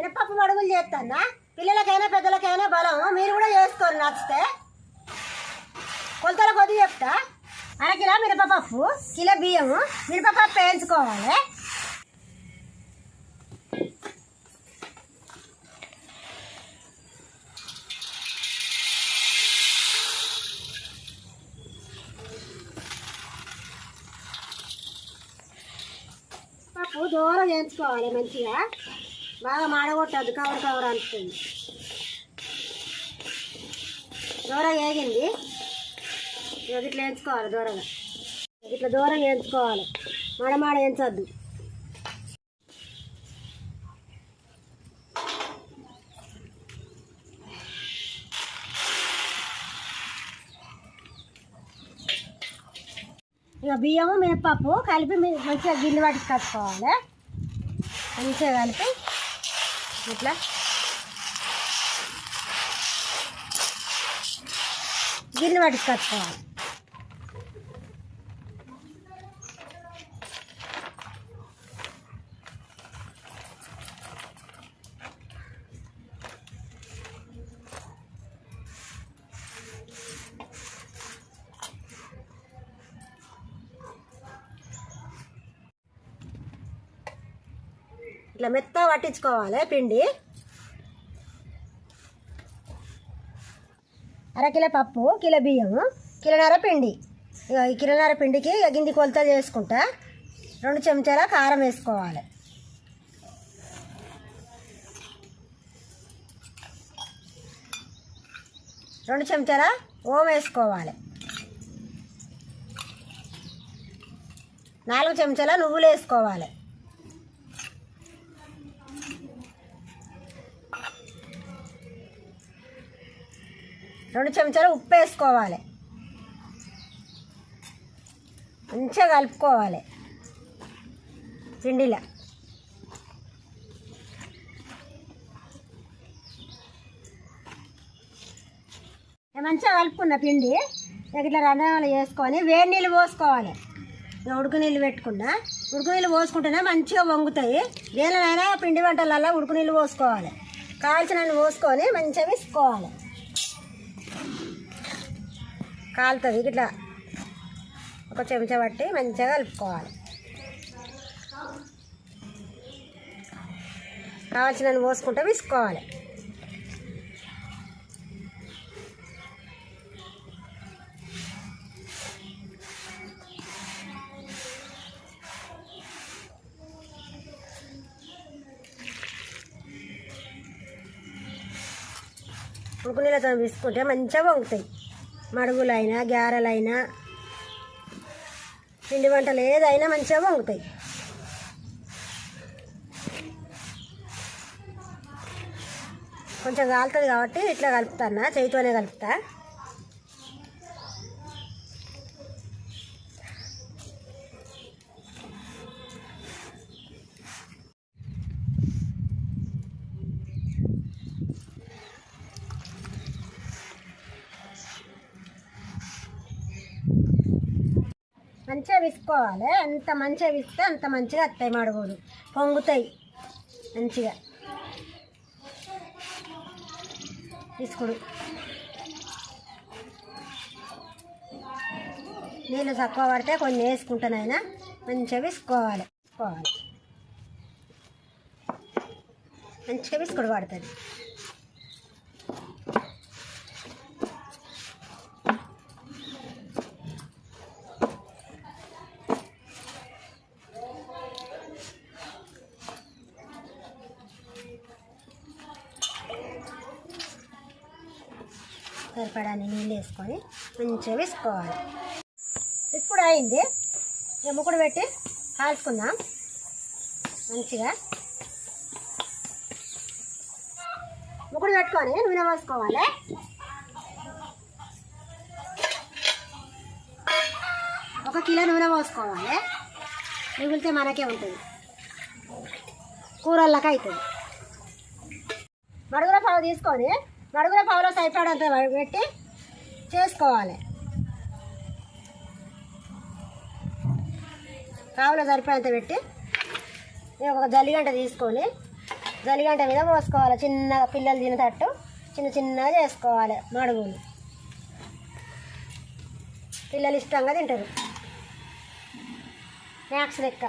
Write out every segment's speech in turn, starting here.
మినపప్పు మడుగులు చేస్తానా? పిల్లలకైనా పెద్దలకైనా బలం. మీరు కూడా చేసుకోరు నచ్చితే. కొలతల కొద్ది చెప్తా. అరకిలో మినపప్పు కిలో బియ్యము మినపప్పు వేయించుకోవాలి. దూరం వేయించుకోవాలి మంచిగా. బాగా మాడగొట్టద్దు కవర్ కవర్ అనుకుంది దూరం వేగింది ఇక ఇట్లా వేయించుకోవాలి దూరంగా. ఇట్లా దూరం వేయించుకోవాలి మాడ మాడ వేయించద్దు ఇక బియ్యము మినపప్పు కలిపి మంచిగా గిన్నె పట్టి కట్టుకోవాలి మంచిగా కలిపి ఇట్లా గిన్నె కట్టుకోవాలి ఇట్లా మెత్త పట్టించుకోవాలి పిండి. అరకిలో పప్పు కిలో బియ్యము కిలోన్నర పిండి. ఈ కిలోన్నర పిండికి గింది కొలత చేసుకుంటా రెండు చెంచాల కారం వేసుకోవాలి. రెండు చెంచాల ఓం వేసుకోవాలి. నాలుగు చెంచాల నువ్వులు వేసుకోవాలి. రెండు చెంచాలు ఉప్పు వేసుకోవాలి. మంచిగా కలుపుకోవాలి. పిండిలో. మంచిగా కలుపుకున్న పిండి. ఇట్లా రంధ్రాలు వేసుకొని వేడి నీళ్ళు పోసుకోవాలి. ఉడుకు నీళ్ళు పెట్టుకున్నా. ఉడుకు నీళ్ళు పోసుకుంటేనే మంచిగా వంగుతాయి. దేనినైనా పిండి వంటలల్లో ఉడుకు నీళ్ళు పోసుకోవాలి. కాల్చిన పోసుకొని మంచిగా వేసుకోవాలి కాలుతుంది. ఇట్లా ఒక చెంచా పట్టి మంచిగా కలుపుకోవాలి. కావాల్సిన పోసుకుంటే విసుకోవాలి ఉడుకు నీళ్ళతో విసుకుంటే మంచిగా వంగుతాయి. మడుగులైనా గారెలైనా పిండి వంటలు ఏదైనా మంచిగా వంగుతాయి. కొంచెం కాలుతుంది కాబట్టి ఇట్లా కలుపుతానా చేయితోనే కలుపుతా. మంచిగా విసుకోవాలి. ఎంత మంచిగా విస్తే అంత మంచిగా వస్తాయి మడుగులు పొంగుతాయి. మంచిగా. విసుకుడు. నీళ్ళు తక్కువ పడితే కొన్ని వేసుకుంటానైనా మంచిగా విసుకోవాలి. విసుకోవాలి. మంచిగా విసుకుడు పడుతుంది సరిపడాన్ని నీళ్ళు వేసుకొని మంచిగా వేసుకోవాలి. ఇప్పుడు అయింది. ఇక ముక్కుడు పెట్టి కాల్చుకుందాం. మంచిగా. ముక్కుడు పెట్టుకొని నూనె పోసుకోవాలి. ఒక కిలో నూనె పోసుకోవాలి. మిగిలితే మనకే ఉంటుంది. కూరల్లోకి అవుతుంది మడుగుల పావు తీసుకొని మడుగుల పావులో సరిపడంత పెట్టి చేసుకోవాలి. పావులో సరిపడంత పెట్టి ఒక జల్లిగంట తీసుకొని జలిగంట మీద పోసుకోవాలి. చిన్నగా పిల్లలు తినేటట్టు చిన్న చిన్నగా చేసుకోవాలి మడుగులు. పిల్లలు ఇష్టంగా తింటారు. స్నాక్స్ లెక్క.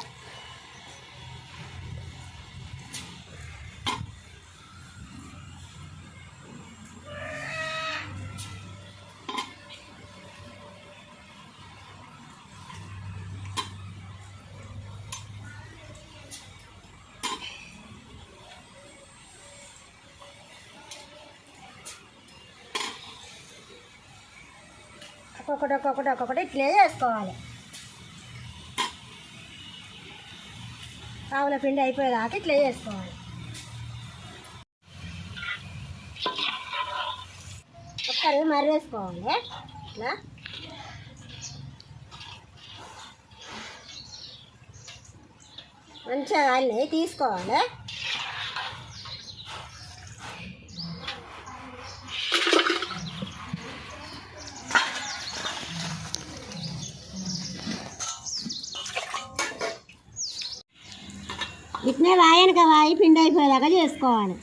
ఒక్కొక్కటి ఒక్కొక్కటి ఒక్కొక్కటి ఇట్లే చేసుకోవాలి. ఆవుల పిండి అయిపోయేదాకా ఇట్లే చేసుకోవాలి. ఒక్కరి మర్రేసుకోవాలి ఇట్లా మంచిగా అన్నీ తీసుకోవాలి ఇట్నే వాయనక వాయి పిండి అయిపోయేదాకా చేసుకోవాలి.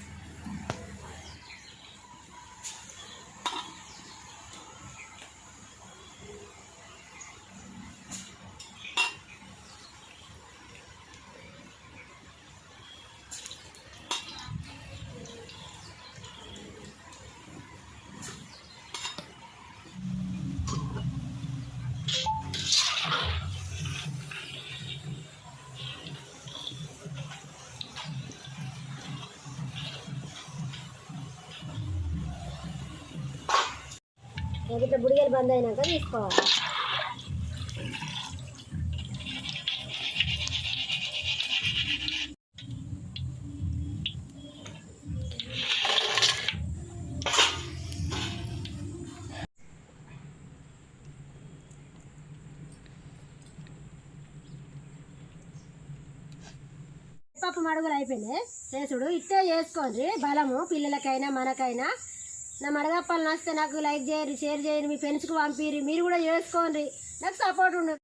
ఇట్లా బుడిగలు బంద్ అయినాక తీసుకోవాలి పప్పు మడుగులు అయిపోయినాయి చేసుడు ఇట్టే చేసుకోండి బలము పిల్లలకైనా మనకైనా నా మడగప్పలు నచ్చితే నాకు లైక్ చేయరు షేర్ చేయరు మీ ఫ్రెండ్స్కి పంపిరు మీరు కూడా చేసుకోండి. నాకు సపోర్ట్ ఉండదు